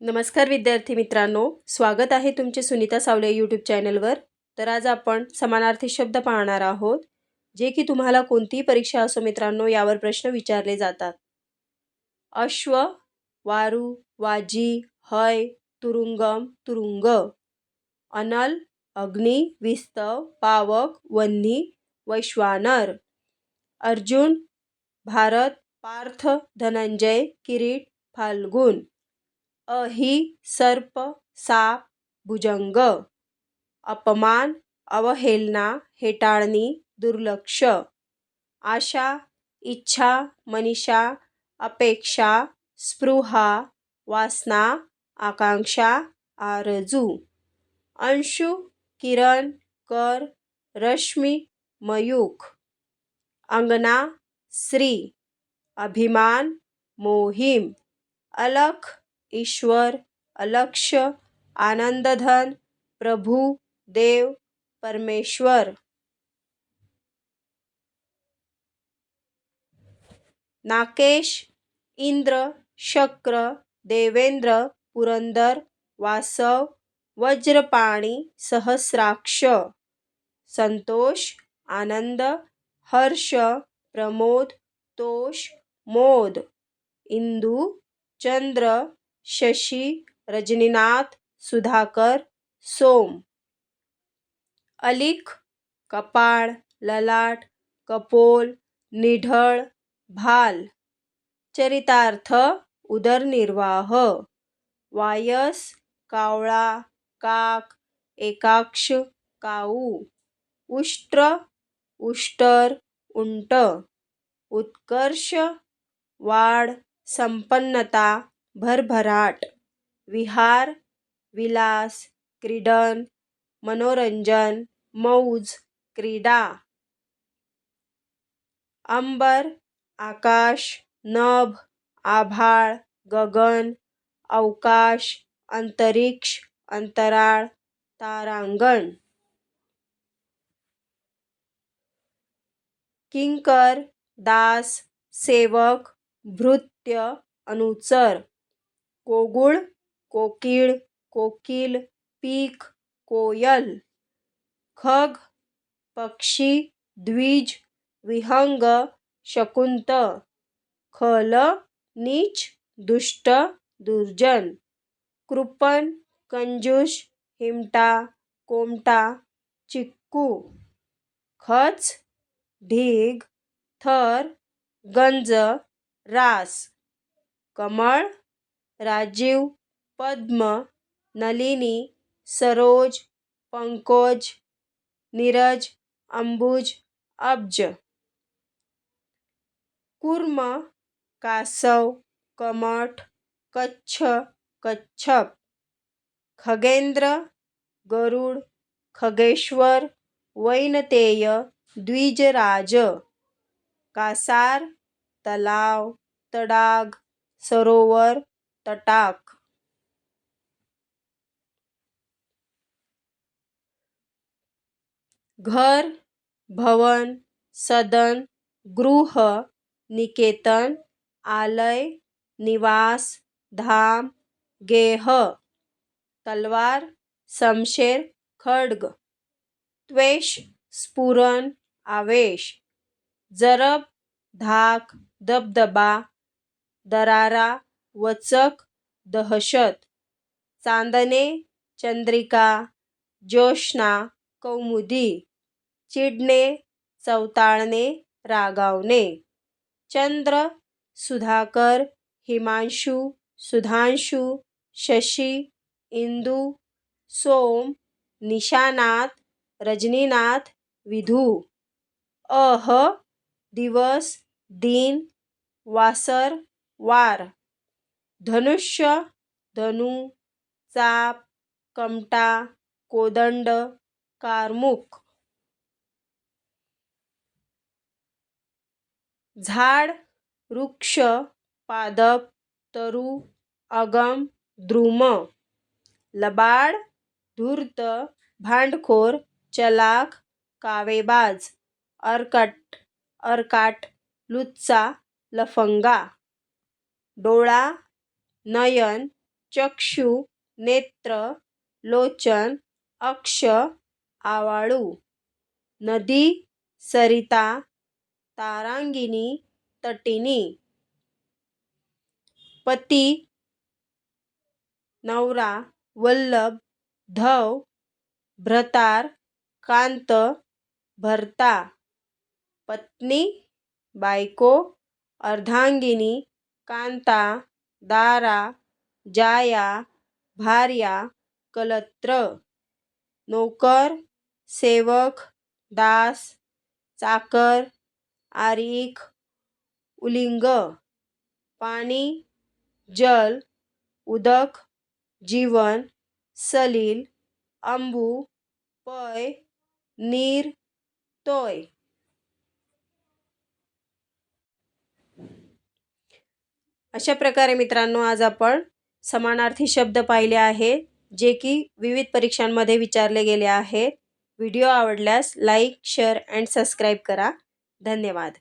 नमस्कार विद्यार्थी मित्रांनो स्वागत आहे तुमचे सुनीता सावले यूट्यूब चॅनलवर. तर आज आपण समानार्थी शब्द पाहणार आहोत जे की तुम्हाला कोणतीही परीक्षा असो मित्रांनो यावर प्रश्न विचारले जातात. अश्व वारू वाजी हय तुरुंगम तुरुंग. अनल अग्नी विस्तव पावक वन्ही वैश्वानर. अर्जुन भारत पार्थ धनंजय किरीट फाल्गुन. अहि सर्प साप भुजंग अपमान अवहेलना हेटाळणी दुर्लक्ष आशा इच्छा मनीषा अपेक्षा स्पृहा वासना आकांक्षा आरजू अंशु किरण कर रश्मी मयूख अंगना श्री अभिमान मोहीम अलख ईश्वर अलक्ष आनंदधन प्रभू देव परमेश्वर. नाकेश इंद्र शक्र देवेंद्र पुरंदर वासव वज्रपाणी सहस्राक्ष. संतोष आनंद हर्ष प्रमोद तोष मोद. इंदू चंद्र शशी रजनीनाथ सुधाकर सोम. अलिख कपाळ ललाट कपोल निढळ भाल. चरितार्थ उदरनिर्वाह. वायस कावळा काक एकाक्ष काऊ. उष्ट्र उष्टर उंट. उत्कर्ष वाढ संपन्नता. भरभराट विहार विलास क्रीडन मनोरंजन मौज क्रीडा. अंबर आकाश नभ आभाळ गगन अवकाश अंतरिक्ष अंतराळ तारांगण. किंकर दास सेवक भृत्य अनुचर. कोगुळ कोकिळ कोकिल पीक कोयल खग पक्षी द्विज विहंग शकुंत खल नीच दुष्ट दुर्जन कृपण कंजूष हिमटा कोमटा चिक्कू खच ढीग थर गंज रास कमळ राजीव पद्म नलिनी सरोज पंकज नीरज अंबुज अब्ज. कुर्म कासव कमठ कच्छ कच्छप. खगेंद्र गरुड खगेश्वर वैनतेय द्विजराज. कासार तलाव तडाग सरोवर तटाक. घर भवन सदन गृह निकेतन आलय निवास धाम गेह तलवार समशेर खड्ग त्वेष स्फुरण आवेश जरब धाक दबदबा दरारा वचक दहशत. चांदणे चंद्रिका ज्योष्णा कौमुदी. चिडणे चवताळणे रागावणे. चंद्र सुधाकर हिमांशू सुधांशू. शशी इंदू. सोम निशानाथ रजनीनाथ विधू. अह दिवस दिन वासर वार. धनुष्य धनु चाप कमटा कोदंड कारमुख झाड वृक्ष पादप तरु अगम द्रुम. लबाड धूर्त भांडखोर चलाक कावेबाज. अर्कट अर्काट लुच्चा लफंगा. डोळा नयन चक्षु नेत्र लोचन अक्ष आवाळू नदी सरिता तारांगिनी तटिनी पती नवरा वल्लभ धव भ्रतार कांत भरता पत्नी बायको अर्धांगिनी कांता दारा जाया भार्या कलत्र नोकर सेवक दास चाकर आरीख उलिंग पाणी जल उदक जीवन सलील अंबू पय नीर तोय. अशा प्रकारे मित्रांनो आज आपण समानार्थी शब्द पाहिले आहे जे की विविध परीक्षांमध्ये विचारले गेले आहेत. व्हिडिओ आवडल्यास लाईक शेअर अँड सबस्क्राईब करा. धन्यवाद.